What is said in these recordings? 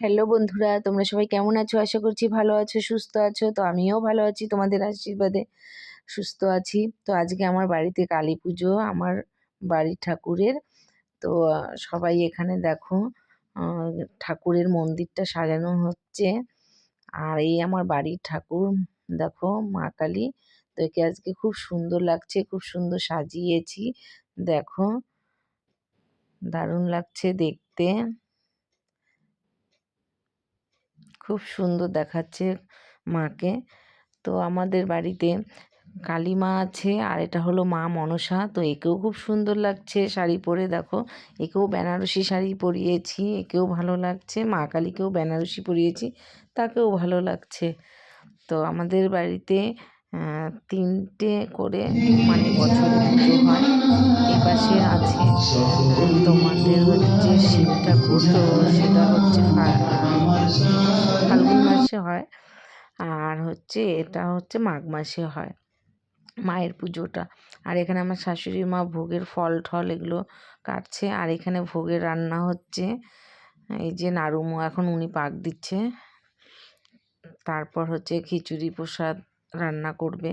Hello বন্ধুরা, তোমরা সবাই কেমন আছো? আশা করছি ভালো আছো, সুস্থ আছো। তো আমিও ভালো আছি, তোমাদের আশীর্বাদে সুস্থ আছি। তো আজকে আমার বাড়িতে কালী পুজো, আমার বাড়ির ঠাকুরের। তো সবাই এখানে দেখো ঠাকুরের মন্দিরটা সাজানো হচ্ছে। আর এই আমার বাড়ির ঠাকুর, দেখো, মা কালী। তো একে আজকে খুব সুন্দর লাগছে, খুব সুন্দর সাজিয়েছি। দেখো, দারুণ লাগছে দেখতে। খুব সুন্দর দেখাচ্ছে মাকে। তো আমাদের বাড়িতে কালী মা আছে আর এটা হলো মা মনসা। তো একেও খুব সুন্দর লাগছে শাড়ি পরে, দেখো। একেও বেনারসি শাড়ি পরিয়েছি, একেও ভালো লাগছে। মা কালীকেও বেনারসি পরিয়েছি, তাকেও ভালো লাগছে। তো আমাদের বাড়িতে তিনটে করে মানে বছরে পুজো হয়। এপাশে আছে তোমাদের হচ্ছে শিব ঠাকুর সেটা হচ্ছে ফাল্গুন মাসে হয়। আর হচ্ছে এটা হচ্ছে মাঘ মাসে হয়, মায়ের পুজোটা। আর এখানে আমার শাশুড়ি মা ভোগের ফল ঠল এগুলো কাটছে। আর এখানে ভোগের রান্না হচ্ছে, এই যে নাড়ুমো এখন উনি পাক দিচ্ছে। তারপর হচ্ছে খিচুড়ি প্রসাদ রান্না করবে।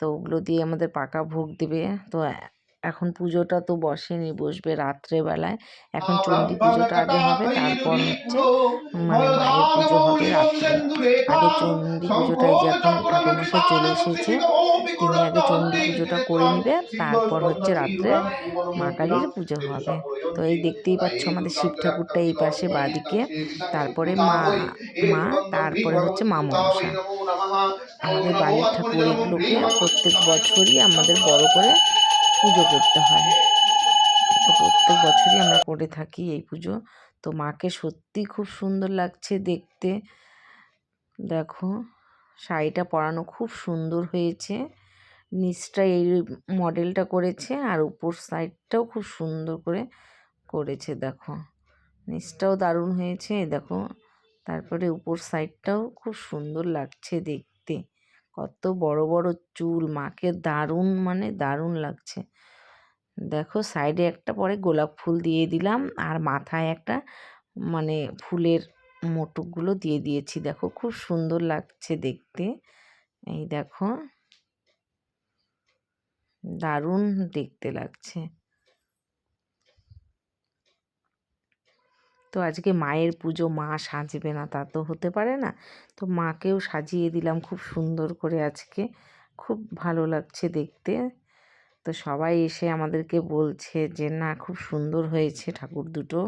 তো ওগুলো দিয়ে আমাদের পাকা ভোগ দেবে। তো এখন পুজোটা তো বসেনি বসবে রাত্রেবেলায় এখন চণ্ডী পুজোটা আগে হবে তারপর হচ্ছে মানে মায়ের পুজো হবে। রাত্রে আগে চণ্ডী পুজোটাই যে এখন ঠাকুরমশাই চলে এসেছে তিনি আগে চণ্ডী পুজোটা করে নেবে তারপর হচ্ছে রাত্রে মা কালীর পুজো হবে। তো এই দেখতেই পাচ্ছ আমাদের শিব ঠাকুরটা এই পাশে বাদিকে। তারপরে মা মা তারপরে হচ্ছে মা মনসা। আমাদের বাড়ির ঠাকুর এগুলোকে প্রত্যেক বছরই আমাদের বড় করে পুজো করতে হয়। তো প্রত্যেক বছরই আমরা করে থাকি এই পুজো। তো মাকে সত্যি খুব সুন্দর লাগছে দেখতে। দেখো, শাড়িটা পরানো খুব সুন্দর হয়েছে। নিচটা এই মডেলটা করেছে আর উপর সাইডটাও খুব সুন্দর করে করেছে, দেখো। নিচটাও দারুণ হয়েছে, দেখো। তারপরে উপর সাইডটাও খুব সুন্দর লাগছে দেখতে। কত বড় বড় চুল, মাকে দারুণ মানে দারুণ লাগছে। দেখো সাইডে একটা পরে গোলাপ ফুল দিয়ে দিলাম আর মাথায় একটা মানে ফুলের মোটকগুলো দিয়ে দিয়েছি। দেখো খুব সুন্দর লাগছে দেখতে। এই দেখো। দারুণ দেখতে লাগছে। তো আজকে মায়ের পুজো, মা সাজবে না তা তো হতে পারে না। তো মাকেও সাজিয়ে দিলাম খুব সুন্দর করে আজকে। খুব ভালো লাগছে দেখতে। তো সবাই এসে আমাদেরকে বলছে যে, না, খুব সুন্দর হয়েছে ঠাকুর দুটো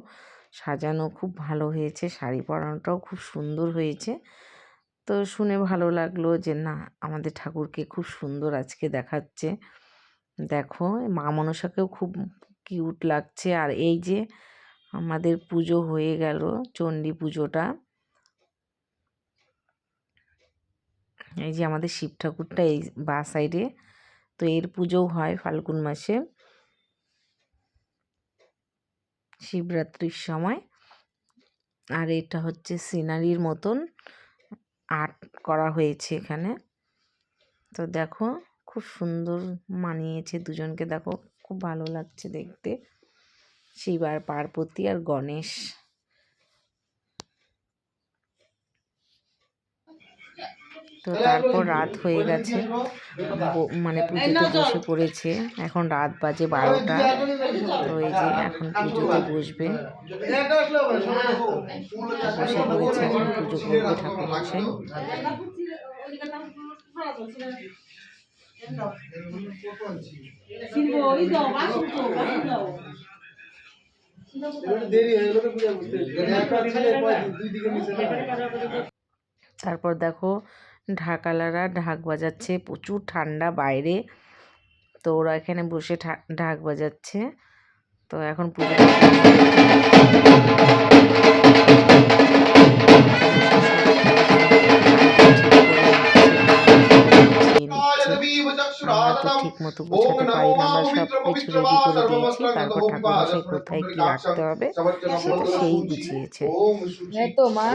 সাজানো, খুব ভালো হয়েছে, শাড়ি পরানোটাও খুব সুন্দর হয়েছে। তো শুনে ভালো লাগল যে, না, আমাদের ঠাকুরকে খুব সুন্দর আজকে দেখাচ্ছে। দেখো, মা মনসাকেও খুব কিউট লাগছে। আর এই যে আমাদের পুজো হয়ে গেল, চণ্ডী পুজোটা। এই যে আমাদের শিব ঠাকুরটা এই বা সাইডে তো এর পুজোও হয় ফাল্গুন মাসে। শিবরাত্রির সময়। আর এটা হচ্ছে সিনারির মতন আর্ট করা হয়েছে এখানে। তো দেখো, খুব সুন্দর মানিয়েছে দুজনকে। দেখো, খুব ভালো লাগছে দেখতে। শিব আর পার্বতী আর গণেশ। তো তারপর রাত হয়ে গেছে। ব- মানে পুজোতে বসে পড়েছে। এখন রাত বাজে বারোটা। তো এই যে এখন পুজোতে বসবে। বসে পড়েছে এখন পুজো করবে ঠাকুর মশাই দেরি হয়ে তারপর দেখো ঢাকালারা ঢাক বাজাচ্ছে প্রচুর ঠান্ডা বাইরে। তো ওরা এখানে বসে ঢাক বাজাচ্ছে। তো এখন পুজো তো ঠিক মতো বোঝাতে পারি না আমরা সব কিছু রেডি তারপর ঠাকুর মশাই কোথায় কি রাখতে হবে? সেটা সেই বুঝিয়েছে হ্যাঁ তো মা।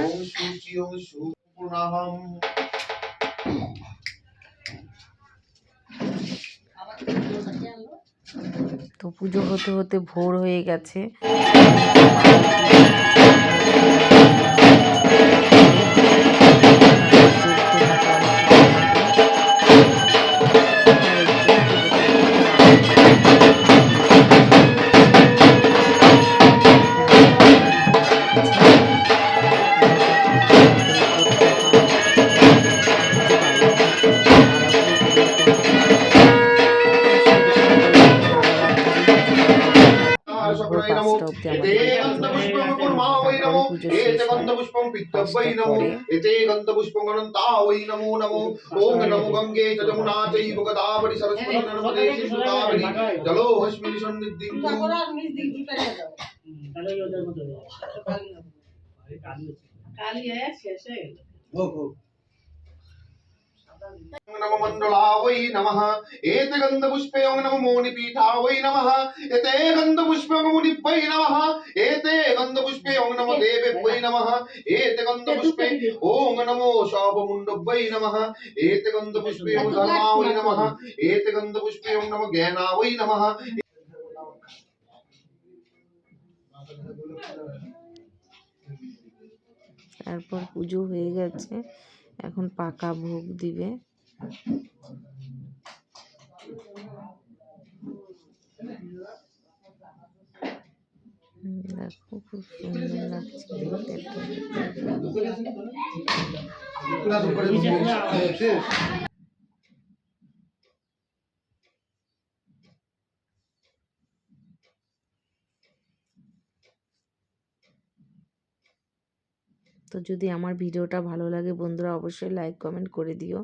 তো পুজো হতে হতে ভোর হয়ে গেছে। পাঁচটা নমো। এতে গন্ধপুষ্পং অনন্তা ওই নমো নমো। ওম নমো গঙ্গে চ যমুনা চৈব গোদাবরী সরস্বতী নর্মদে সিন্ধু কাবেরী জলো হস্মিনী সন্নিধিং। হোক হোক নম মণ্ডলাবৈ নমঃ এতে গন্ধপুষ্পে ওং নমো মৌনিপীঠাবৈ নমঃ এতে গন্ধপুষ্পে ওং মুনিভ্যৈ নমঃ এতে গন্ধপুষ্পে ওং নমো দেবেভ্যৈ নমঃ এতে গন্ধপুষ্পে ওং নমো শোভমুণ্ডভ্যৈ নমঃ এতে গন্ধপুষ্পে ওং ধর্মাবৈ নমঃ এতে গন্ধপুষ্পে ওং নমো জ্ঞানাবৈ নমঃ তারপর পুজো হয়ে গেছে। এখন পাকা ভোগ দিবে। দেখো খুব সুন্দর লাগছে তো যদি আমার ভিডিওটা ভালো লাগে বন্ধুরা, অবশ্যই লাইক কমেন্ট করে দিও।